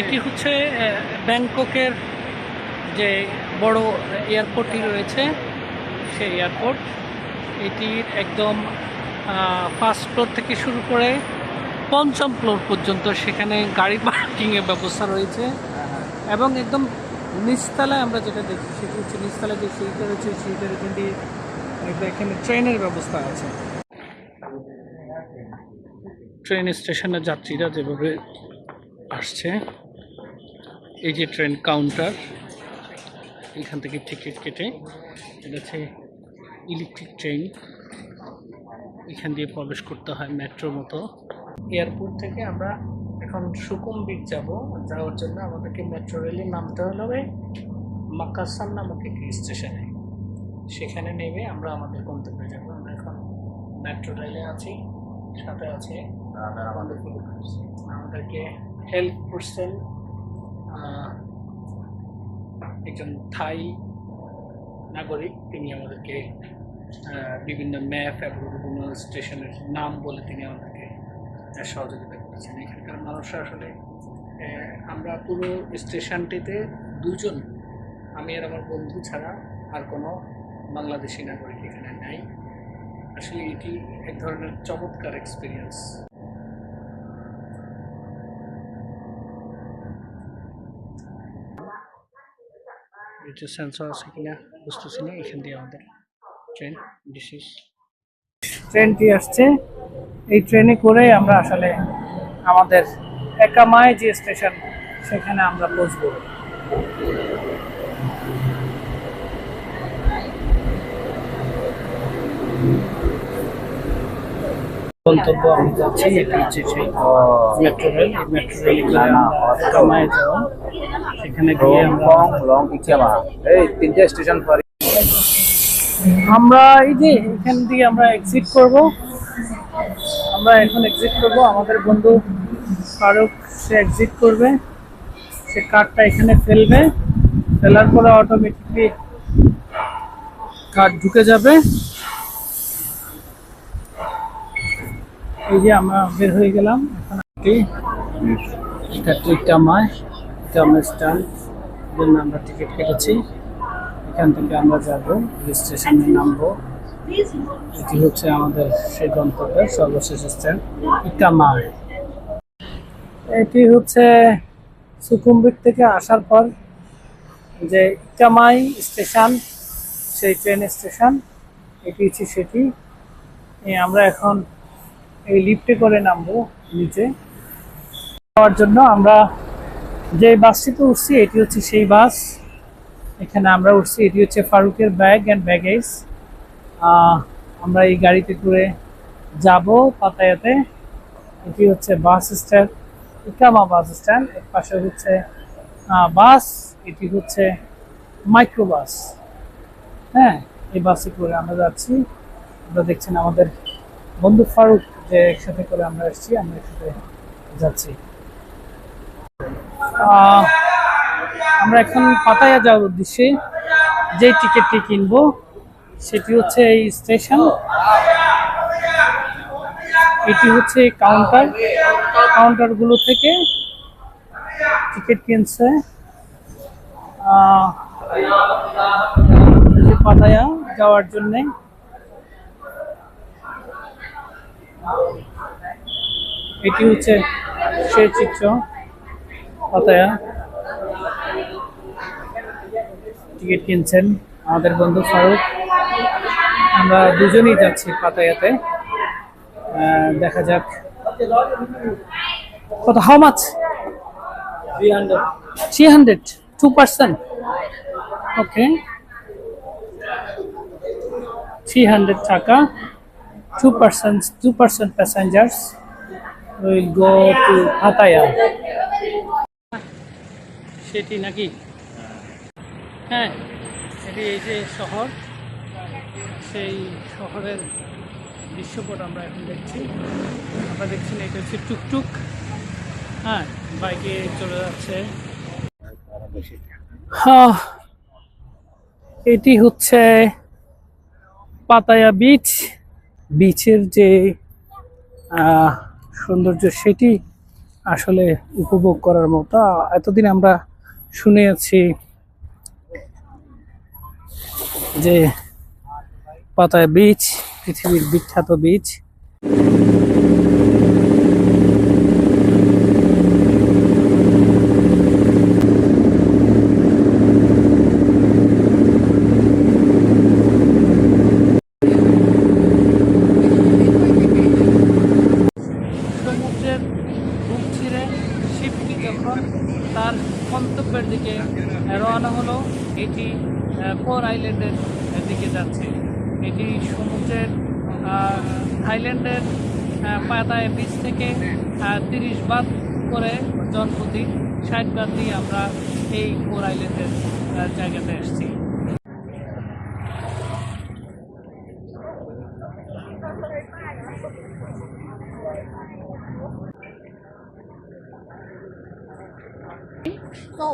এটি হচ্ছে ব্যাংককের যে বড় এয়ারপোর্টটি রয়েছে, সেই এয়ারপোর্ট। এটির একদম ফার্স্ট ফ্লোর থেকে শুরু করে পঞ্চম ফ্লোর পর্যন্ত সেখানে গাড়ি পার্কিংয়ের ব্যবস্থা রয়েছে। এবং একদম নিচতলায় আমরা যেটা দেখি সেটি হচ্ছে নিচতলায় যে সিঁড়িটা রয়েছে সিঁড়িটার এখান এখানে ট্রেনের ব্যবস্থা আছে। ট্রেন স্টেশনের যাত্রীরা যেভাবে আসছে। এই যে ট্রেন কাউন্টার, এখান থেকে টিকিট কেটে, এটা হচ্ছে ইলেকট্রিক ট্রেন। এখান দিয়ে প্রবেশ করতে হয় মেট্রোর মতো। এয়ারপোর্ট থেকে আমরা এখন সুকুম্বিট যাব। যাওয়ার জন্য আমাদেরকে মেট্রো রেলে নামতে হবে মাকাসান নামক একটি স্টেশনে। সেখানে নেমে আমরা আমাদের গন্তব্যে যাব। আমরা এখন মেট্রো রেলে আছি, সাথে আছে আমাদের আমাদেরকে হেল্প করছেন একজন থাই নাগরিক। তিনি আমাদেরকে বিভিন্ন ম্যাপ এবং বিভিন্ন স্টেশনের নাম বলে তিনি আমাদেরকে সহযোগিতা করেছেন। এখানকার মানুষরা আসলে আমরা পুরো স্টেশনটিতে দুজন। আমি আর আমার বন্ধু ছাড়া আর কোনো বাংলাদেশি নাগরিক এখানে নাই। আসলে এটি এক ধরনের চমৎকার এক্সপিরিয়েন্স এটা সেন্সর আছে কিনা বুঝতেছি না এখান দিয়ে আমাদের ট্রেন ডিসিস ট্রেনটি আসছে। এই ট্রেনে করে আমরা আসলে আমাদের একামায় যে স্টেশন সেখানে আমরা পৌঁছবো। গন্তব্য আমি যাচ্ছি এটি হচ্ছে সেই মেট্রো রেল মেট্রো রেল করে আমরা সেখানে গিয়ে লং এই তিনটে স্টেশন পরে। আমরা এই যে এখান দিয়ে আমরা এক্সিট করব। আমরা এখন এক্সিট করব। আমাদের বন্ধু ফারুক সে এক্সিট করবে। সে কার্ডটা এখানে ফেলবে। ফেলার পরে অটোমেটিকলি কার্ড ঢুকে যাবে। এই যে আমরা বের হয়ে গেলাম, এখন এটা টিকামায় টিকামায় স্ট্যান্ড জন্য আমরা টিকিট কেটেছি। এখান থেকে আমরা যাব স্টেশনে নামবো। এটি হচ্ছে আমাদের সেই গন্তব্যের সর্বশেষ স্ট্যান্ড ইকামায় এটি হচ্ছে সুকুম্বিট থেকে আসার পর যে ইকামাই স্টেশন, সেই ট্রেন স্টেশন, এটি হচ্ছে সেটি। আমরা এখন এই লিফটে করে নামবো নিচে। যাওয়ার জন্য আমরা যে বাসটিতে উঠছি, এটি হচ্ছে সেই বাস। এখানে আমরা উঠছি, এটি হচ্ছে ফারুকের ব্যাগ অ্যান্ড ব্যাগেজ আমরা এই গাড়িতে করে যাব পাতায়াতে। এটি হচ্ছে বাস স্ট্যান্ড, ইকামা বাস স্ট্যান্ড। এর পাশে হচ্ছে বাস, এটি হচ্ছে মাইক্রো বাস। হ্যাঁ এই বাসে করে আমরা যাচ্ছি। আমরা দেখছেন আমাদের বন্ধু ফারুক। যে একসাথে করে আমরা এসেছি, আমরা একসাথে যাচ্ছি। আমরা এখন পাতায়া যাওয়ার উদ্দেশ্যে যে টিকিটটি কিনবো, সেটি হচ্ছে এই স্টেশন। এটি হচ্ছে কাউন্টার। কাউন্টারগুলো থেকে টিকিট কিনছে পাতায়া যাওয়ার জন্যে। এটি হচ্ছে সেই চিত্র, পাতায়া। টিকিট কিনছেন আমাদের বন্ধু ফারুক। আমরা দুজনেই যাচ্ছি পাতায়াতে। দেখা যাক। কত how much three hundred two percent okay three hundred টাকা। Two percent two percent passengers will go to Pattaya সেটি নাকি? হ্যাঁ এটি এই যে শহর সেই শহরের দৃশ্যপট আমরা এখন দেখছি। আমরা দেখছি এটা হচ্ছে টুকটুক। হ্যাঁ বাইকে চলে যাচ্ছে। হ্যাঁ এটি হচ্ছে পাতায়া বিচ বিচের যে সৌন্দর্য সেটি আসলে উপভোগ করার মতো। এতদিন আমরা শুনে আছি যে পাতায় বীচ, পৃথিবীর বিখ্যাত বীচ সমুদ্রের বুক ছিঁড়ে শিপটি যখন তার গন্তব্যের দিকে রওনা হলো এটি ফোর আইল্যান্ডের দিকে যাচ্ছে। এটি সমুদ্রের থাইল্যান্ডের পাতায় বীচ থেকে তিরিশ বাদ করে জনপ্রতি ষাট বাদ দিয়ে আমরা এই ফোর আইল্যান্ডের জায়গাতে এসেছি So,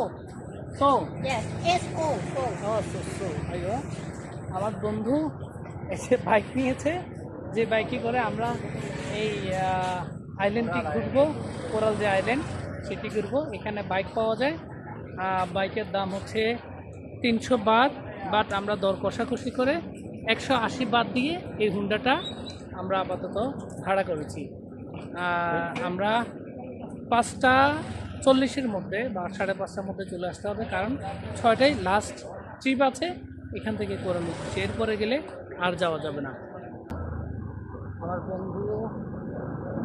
O so. ও, so, so, আইয়ো। আমার বন্ধু এসে বাইক নিয়েছে। যে বাইকে করে আমরা এই আইল্যান্ডটি ঘুরবো কোরাল যে আইল্যান্ড সেটি ঘুরবো। এখানে বাইক পাওয়া যায়। বাইকের দাম হচ্ছে তিনশো বাদ বাট আমরা দর কষাকষি করে একশো আশি বাদ দিয়ে এই হুন্ডাটা আমরা আপাতত ভাড়া করেছি। আমরা পাঁচটা চল্লিশের মধ্যে বা সাড়ে পাঁচটার মধ্যে চলে আসতে হবে, কারণ ছয়টায় লাস্ট ট্রিপ আছে, এখান থেকে করে নিচ্ছি। এরপরে গেলে আর যাওয়া যাবে না। আমার বন্ধু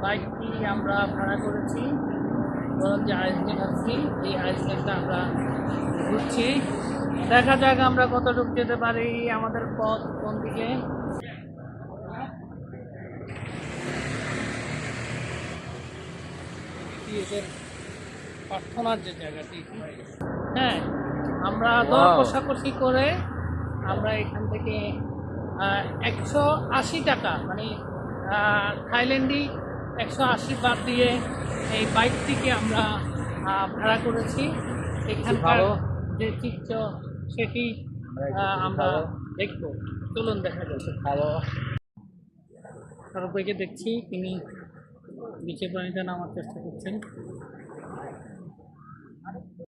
বাইকটি আমরা ভাড়া করেছি বরং যে আইসল্যান্ড আসছি এই আইসল্যান্ডটা আমরা ঘুরছি। দেখা যাক আমরা কতটুকু যেতে পারি আমাদের পথ কোন দিকে। এদের প্রার্থনার যে জায়গাটি হ্যাঁ। আমরা দর কষাকষি করে আমরা এখান থেকে একশো আশি টাকা মানে আহ, থাইল্যান্ডি একশো আশি বাদ দিয়ে এই বাইকটিকে আমরা ভাড়া করেছি। এখানকার যে চিত্র সেটি আমরা দেখব। চলুন দেখা যাচ্ছে ভালো। তারপরে দেখছি তিনি নিচে পানিতে নামার চেষ্টা করছেন।